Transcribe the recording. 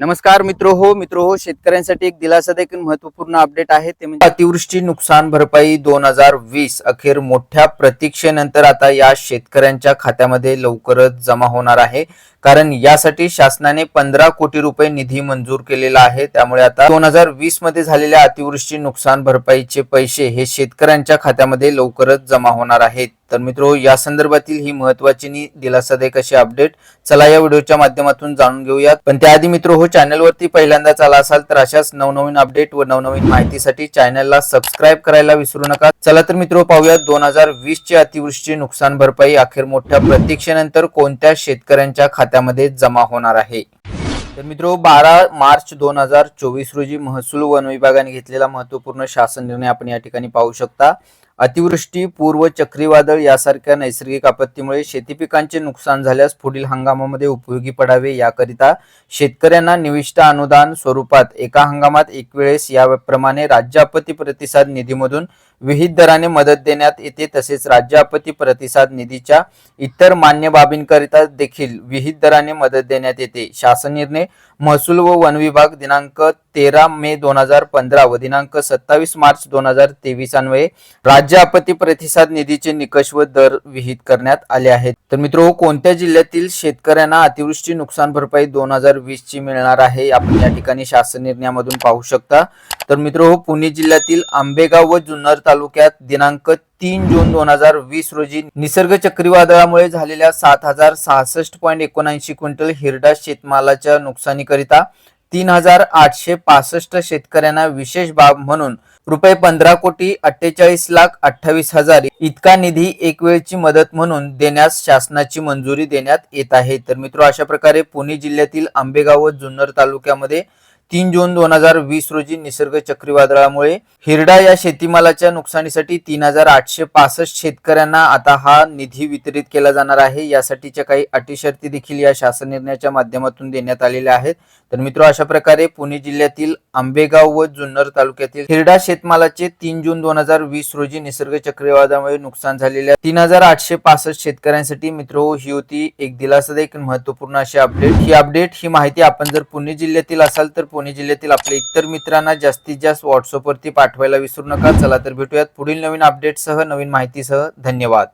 नमस्कार मित्र हो मित्र हो शेतकऱ्यांसाठी एक दिलासा देखील महत्त्वपूर्ण अपडेट आहे. ते म्हणजे अतिवृष्टी नुकसान भरपाई दोन हजार वीस अखेर मोठ्या प्रतीक्षेनंतर आता या शेतकऱ्यांच्या खात्यामध्ये लवकरच जमा होणार आहे. कारण यासाठी शासनाने पंधरा कोटी रुपये निधी मंजूर केलेला आहे. त्यामुळे आता दोन हजार वीसमध्ये झालेल्या अतिवृष्टी नुकसान भरपाईचे पैसे हे शेतकऱ्यांच्या खात्यामध्ये लवकरच जमा होणार आहेत. तर मित्र या संदर्भातील ही महत्वाची नी दिलासादायक अशी अपडेट चला या व्हिडिओच्या माध्यमातून जाणून घेऊयात. पण त्याआधी मित्र हो चॅनलवरती पहिल्यांदाच आला असाल तर अशाच नवनवीन अपडेट व नवनवीन माहितीसाठी चॅनलला सबस्क्राईब करायला विसरू नका. चला तर मित्र पाहूयात दोन हजार वीस ची अतिवृष्टी नुकसान भरपाई अखेर मोठ्या प्रतीक्षेनंतर कोणत्या शेतकऱ्यांच्या खात्यामध्ये जमा होणार आहे? तर मित्र बारा मार्च दोन हजार चोवीस रोजी महसूल वन विभागाने घेतलेला महत्त्वपूर्ण शासन निर्णय आपण या ठिकाणी पाहू शकता. अतिवृष्टी पूर्व चक्रीवादळ यासारख्या नैसर्गिक आपत्तीमुळे शेती पिकांचे नुकसान झाल्यास पुढील हंगामामध्ये उपयोगी पडावे याकरिता शेतकऱ्यांना निविष्ट अनुदान स्वरूपात एका हंगामात एक वेळेस याप्रमाणे राज्य आपत्ती प्रतिसाद निधीमधून विहित दराने मदत देण्यात येते. तसेच राज्य आपत्ती प्रतिसाद निधीच्या इतर मान्य बाबींकरिता देखील विहित दराने मदत देण्यात येते. शासन निर्णय महसूल व वन विभाग दिनांक तेरा मे दोन हजार पंधरा व दिनांक सत्तावीस मार्च दोन हजार तेवीस अन्वये राज्य आपत्ती प्रतिसाद निधीचे निकष व दर विहित करण्यात आले आहेत. तर मित्र कोणत्या जिल्ह्यातील शेतकऱ्यांना अतिवृष्टी नुकसान भरपाई दोन हजार वीस ची मिळणार आहे? आपण या ठिकाणी शासन निर्णयामधून पाहू शकता. तर मित्र हो पुणे जिल्ह्यातील आंबेगाव व जुन्नर तालुक्यात दिनांक तीन जून दोन हजार वीस रोजी निसर्ग चक्रीवादळामुळे झालेल्या सात हजार सहासष्ट पॉईंट एकोणऐंशी क्विंटल हिरडा शेतमालाच्या नुकसानीकरिता तीन हजार आठशे पासष्ट शेतकऱ्यांना विशेष बाब म्हणून रुपये पंधरा कोटी अठ्ठेचाळीस लाख अठ्ठावीस हजार इतका निधी एक वेळची मदत म्हणून देण्यास शासनाची मंजुरी देण्यात येत आहे. तर मित्र अशा प्रकारे पुणे जिल्ह्यातील आंबेगाव व जुन्नर तालुक्यामध्ये तीन जून दोन हजार वीस रोजी निसर्ग चक्रीवादळामुळे हिरडा या शेतीमालाच्या नुकसानीसाठी तीन हजार आठशे पासष्ट शेतकऱ्यांना आता हा निधी वितरित केला जाणार आहे. यासाठीच्या काही अटी शर्ती देखील या शासन निर्णयाच्या माध्यमातून देण्यात आलेल्या आहेत. तर मित्र अशा प्रकारे पुणे जिल्ह्यातील आंबेगाव व जुन्नर तालुक्यातील हिरडा शेतमालाचे तीन जून दोन हजार वीस रोजी निसर्ग चक्रीवादळामुळे नुकसान झालेल्या तीन हजार आठशे पासष्ट शेतकऱ्यांसाठी मित्र ही होती एक दिलासादायक महत्त्वपूर्ण अशी अपडेट ही अपडेट ही माहिती आपण जर पुणे जिल्ह्यातील असाल तर पुणे जिल्ह्यातील आपल्या इतर मित्रांना जास्तीत जास्त व्हॉट्सअपवरती पाठवायला विसरू नका. चला तर भेटूयात पुढील नवीन अपडेटसह नवीन माहितीसह. धन्यवाद.